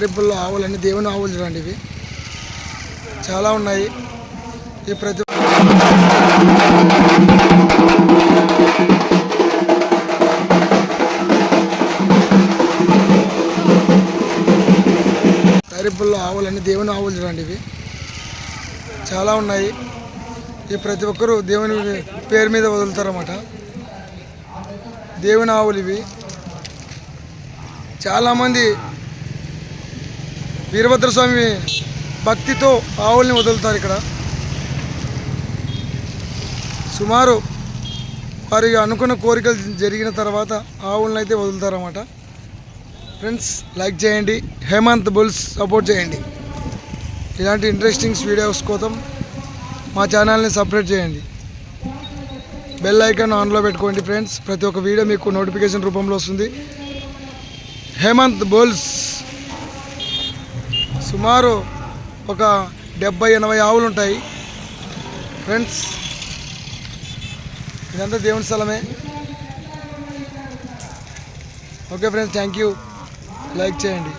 అరిపుల్లో ఆవులు అన్ని దేవుని ఆవులు చూడండి ఇవి. చాలా ఉన్నాయి. ఈ ప్రతి అరిపుల్లో ఆవులు అన్ని దేవుని ఆవులు చూడండి ఇవి. చాలా ఉన్నాయి. ఈ ప్రతి ఒక్కరూ దేవుని పేరు మీద వదులుతారన్నమాట. దేవుని ఆవులు ఇవి. చాలామంది వీరభద్రస్వామి భక్తితో ఆవుల్ని వదులుతారు ఇక్కడ. సుమారు వారి అనుకున్న కోరికలు జరిగిన తర్వాత ఆవులను అయితే వదులుతారన్నమాట. ఫ్రెండ్స్ లైక్ చేయండి హేమంత్ బుల్స్ సపోర్ట్ చేయండి. ఇలాంటి ఇంట్రెస్టింగ్స్ వీడియోస్ కోసం మా ఛానల్ని సపరేట్ చేయండి. బెల్ ఐకాన్ ఆన్లో పెట్టుకోండి ఫ్రెండ్స్ ప్రతి ఒక్క వీడియో మీకు నోటిఫికేషన్ రూపంలో వస్తుంది. హేమంత్ బోల్స్ సుమారు ఒక డెబ్బై ఎనభై ఆవులు ఉంటాయి. ఫ్రెండ్స్ ఇదంతా దేవుని స్థలమే. Okay friends thank you like చేయండి.